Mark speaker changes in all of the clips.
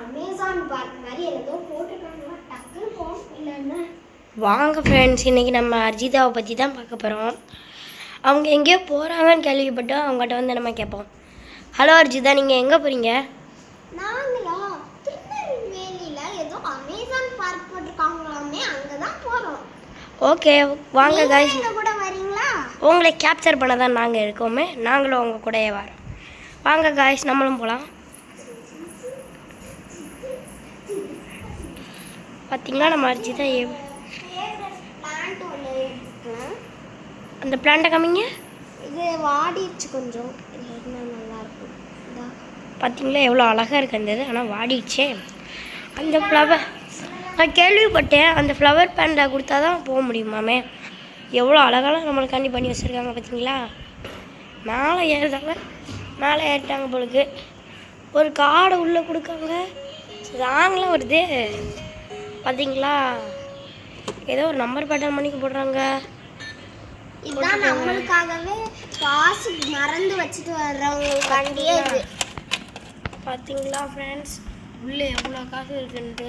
Speaker 1: Amazon park மாதிரி ஏதோ போட்டிருக்காங்களா டக்குன்னு போகும் இல்லைன்னா
Speaker 2: வாங்க ஃப்ரெண்ட்ஸ் இன்றைக்கி நம்ம அர்ஜிதாவை பற்றி தான் பார்க்க போகிறோம் அவங்க எங்கேயோ போகிறாங்கன்னு கேள்விப்பட்டோம் அவங்ககிட்ட வந்து நம்ம கேட்போம். ஹலோ அர்ஜிதா நீங்கள் எங்கே போகிறீங்க
Speaker 1: நாங்களா திருநெல்வேலியில ஏதோ அமேசான் பார்க் போட்டிருக்காங்களாமே அங்கதான் போறோம்.
Speaker 2: ஓகே வாங்க காய்ஸ்
Speaker 1: கூட வரீங்களா?
Speaker 2: உங்களை கேப்சர் பண்ண தான் நாங்கள் இருக்கோமே. நாங்களும் உங்கள் கூடயே வரோம். வாங்க காய்ஸ் நம்மளும் போகலாம் பார்த்தீங்களா நம்ம அர்ஜிதா
Speaker 1: எடுத்துக்கலாம்
Speaker 2: அந்த பிளான்ட்டை காமிங்க.
Speaker 1: இது வாடிடுச்சு கொஞ்சம். இல்லைன்னா நல்லா இருக்கும் இதா.
Speaker 2: பார்த்தீங்களா எவ்வளோ அழகாக இருக்கு அந்த இது. ஆனால் வாடிடுச்சே. அந்த ஃப்ளவர் நான் கேள்விப்பட்டேன். அந்த ஃப்ளவர் பேண்டில் கொடுத்தா தான் போக முடியுமாமே? எவ்வளோ அழகாலாம் நம்மளுக்காண்டி பண்ணி வச்சுருக்காங்க பார்த்தீங்களா மேலே ஏறுதாங்க மேலே ஏறிட்டாங்க பொழுது ஒரு காடை உள்ளே கொடுக்காங்க. ராங்கெலாம் வருது. பார்த்தீங்களா ஏதோ ஒரு நம்பர் பேட்டர்ன் பண்ணிக்கு போடுறாங்க.
Speaker 1: இதுதான் நம்மளுக்காகவே காசு மறந்து வச்சுட்டு வர்றவங்களுக்காண்டியே இது.
Speaker 2: பார்த்தீங்களா ஃப்ரெண்ட்ஸ் உள்ளே எவ்வளோ காசு இருக்குன்ட்டு.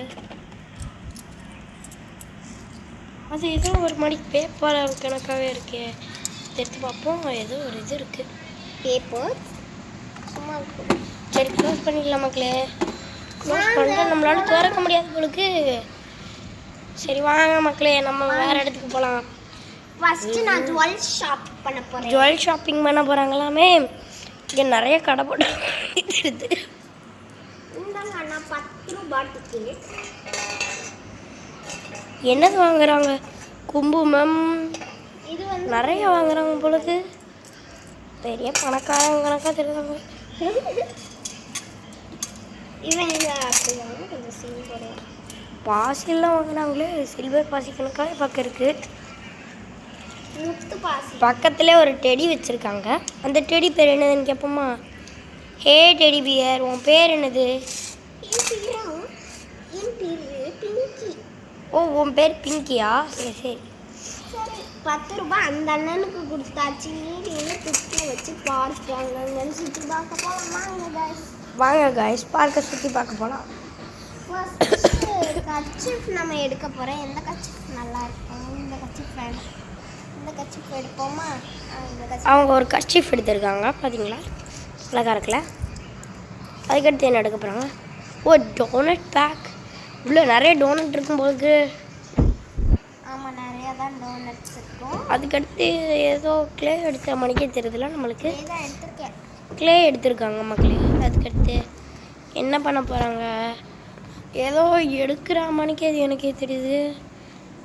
Speaker 2: அது ஏதோ ஒரு மணி பேப்பர் கணக்காகவே இருக்கே. எடுத்து பார்ப்போம். ஏதோ ஒரு இது இருக்குது
Speaker 1: பேப்பர் சும்மா
Speaker 2: சரி க்ளோஸ் பண்ணிக்கலாம் மக்களே. க்ளோஸ் பண்ணிட்டு நம்மளால திறக்க முடியாது போலுக்கு. சரி வாங்க மக்களே நம்ம வேற இடத்துக்கு போகலாம்
Speaker 1: ஃபர்ஸ்ட் நான் ஜுவல் ஷாப் பண்ண போறேன்.
Speaker 2: ஜுவல் ஷாப்பிங் பண்ண போகிறாங்களாமே இங்கே நிறைய கடை போட்டு இருக்குது
Speaker 1: இந்தாங்க அண்ணா பத்து ரூபாய் டிக்கெட்
Speaker 2: என்னது வாங்குறாங்க? குங்குமம்.
Speaker 1: இது வந்து
Speaker 2: நிறைய வாங்குறாங்க பொழுது பெரிய பணக்காரங்க கணக்காக தெரியுறாங்க
Speaker 1: இவன் இதை அப்படிதான் கொஞ்சம் சீன் போடுறேன்
Speaker 2: பாசிலாம் வாங்குறாங்களே சில்வர் பாசி கணக்காக பக்கம் இருக்குது
Speaker 1: முத்து பாசி.
Speaker 2: பக்கத்துல ஒரு டெடி வச்சுருக்காங்க. அந்த டெடி பேர் என்னதுன்னு கேட்போமா ஹே டெடி பியர் உன் பேர் என்னது? ஓ உன் பேர் பிங்கியா? சரி சரி.
Speaker 1: பத்து ரூபாய் அந்த அண்ணனுக்கு கொடுத்தாச்சு. குத்தி வச்சு பார்ப்பாங்க சுற்றி பார்க்க போகலாமாங்க guys.
Speaker 2: வாங்க காய்ஸ் பார்க்க சுற்றி பார்க்க போகலாம்
Speaker 1: கச்சிஃப் நம்ம எடுக்க போகிறோம் எந்த கச்சிஃப் நல்லா இருக்கும்? இந்த கச்சிஃப் வேணும். இந்த கச்சிஃப் எடுப்போமா? கச்சிஃப்
Speaker 2: அவங்க ஒரு கர்ச்சீஃப் எடுத்திருக்காங்க. பார்த்தீங்களா அழகாக இருக்குல்ல? அதுக்கடுத்து என்ன எடுக்க போகிறாங்க ஓ டோனட் பேக் இவ்வளோ நிறைய டோனட் இருக்கும்போது
Speaker 1: ஆமாம் நிறையா தான் டோனட்ஸ் இருக்கும்.
Speaker 2: அதுக்கடுத்து ஏதோ க்ளே எடுத்த மணிக்கே தெரியுதுல நம்மளுக்கு. க்ளே எடுத்திருக்காங்க மக்களே அதுக்கடுத்து என்ன பண்ண போகிறாங்க ஏதோ எடுக்கிற மணிக்கே அது எனக்கே தெரியுது.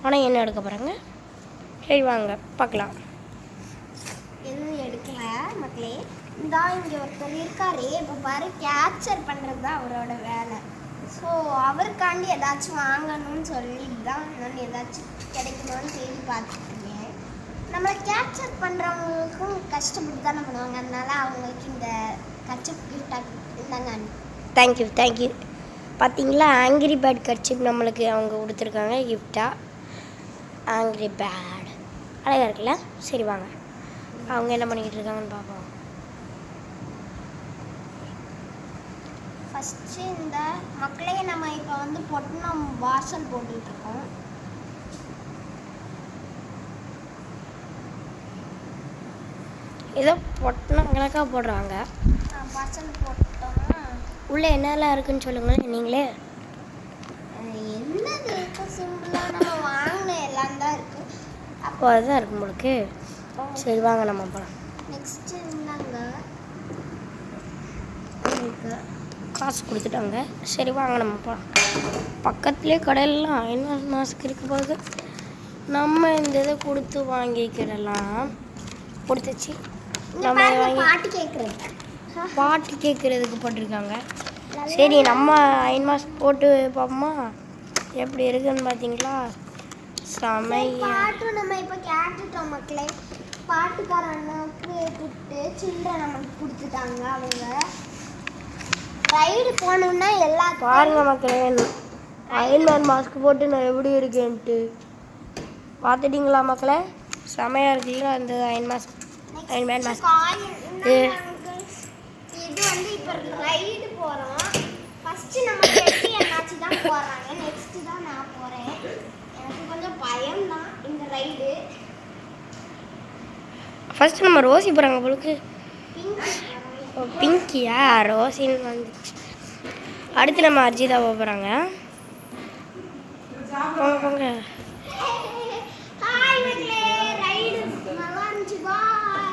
Speaker 2: ஆனால் என்ன எடுக்க போகிறாங்க சரி வாங்க பார்க்கலாம்.
Speaker 1: எதுவும் எடுக்கல மக்களே? இந்தா இங்கே ஒருத்தர் இருக்காரு. இப்போ பாரு கேப்சர் பண்ணுறது தான் அவரோட வேலை. ஸோ அவருக்காண்டி ஏதாச்சும் வாங்கணும்னு சொல்லி தான் நான் ஏதாச்சும் கிடைக்குமான்னு தேடி பார்த்துருக்கேன் நம்மளை கேப்சர் பண்ணுறவங்களுக்கும் கஷ்டப்பட்டு தானே பண்ணுவாங்க அதனால அவங்களுக்கு இந்த கச்சப் கிஃப்ட் இருந்தாங்க
Speaker 2: தேங்க்யூ தேங்க்யூ பார்த்தீங்களா? ஆங்கிரி பேட் கர்ச்சிப் நம்மளுக்கு அவங்க கொடுத்துருக்காங்க கிஃப்டாக ஆங்கிரி பேட் அழகாக இருக்குல்ல? சரி வாங்க. அவங்க என்ன பண்ணிக்கிட்டு இருக்காங்கன்னு பார்ப்போம்.
Speaker 1: ஃபஸ்ட்டு இந்த மக்களே நம்ம இப்போ வந்து பொட்டணம் வாசல் போட்டுட்டு இருக்கோம்.
Speaker 2: ஏதோ பொட்டணம் கணக்காக போடுறாங்க.
Speaker 1: வாசல் போட்டோம்னா
Speaker 2: உள்ளே என்னெல்லாம் இருக்குன்னு சொல்லுங்களேன் நீங்களே.
Speaker 1: இருக்கு.
Speaker 2: அப்போ அதுதான் இருக்கும் உங்களுக்கு. சரி வாங்க நம்ம போகலாம்
Speaker 1: நெக்ஸ்ட் இருந்தாங்க
Speaker 2: காசு கொடுத்துட்டாங்க சரி வாங்க நம்ம போகலாம் பக்கத்துலேயே கடையிலலாம் ஐநூறு மாதத்துக்கு இருக்க போது நம்ம இந்த இதை கொடுத்து வாங்கிக்கிடலாம். கொடுத்துச்சு. நம்ம வாங்கி
Speaker 1: பாட்டு கேட்குறேன்
Speaker 2: பாட்டு கேட்குறதுக்கு போட்டிருக்காங்க. சரி நம்ம ஐந்து மாதம் போட்டு பார்ப்போமா? எப்படி இருக்குன்னு பார்த்தீங்களா? செமையா.
Speaker 1: பாட்டு நம்ம இப்போ கேட்டுட்டோம் மக்களே. பாட்டுக்கார அண்ணாவுக்கு கூப்பிட்டு சில்லறை நமக்கு கொடுத்துட்டாங்க அவங்க. ரைடு போகணுன்னா எல்லாத்தையும்
Speaker 2: பாருங்க மக்களே அயன்மேன் மாஸ்க் போட்டு நான் எப்படி இருக்கேன்ட்டு. பார்த்துட்டீங்களா மக்களே? செமையாக இருக்குல்ல அந்த அயன் மாஸ்க் mask.
Speaker 1: இது வந்து இப்போ ரைடு போகிறோம் ஃபஸ்ட்டு நம்ம போறாங்க. நெக்ஸ்ட் தான் நான் போறேன். எனக்கு கொஞ்சம் பயம் தான் இந்த ரைடு
Speaker 2: ஃபர்ஸ்ட் நம்ம ரோசி போகிறாங்க பொழுது பிங்கியா ரோசின்னு வந்துச்சு. அடுத்து நம்ம அர்ஜிதா போகிறாங்க போங்க போங்க
Speaker 1: ஹாய் மக்களே ரைடு நல்லா இருந்துச்சு பாய்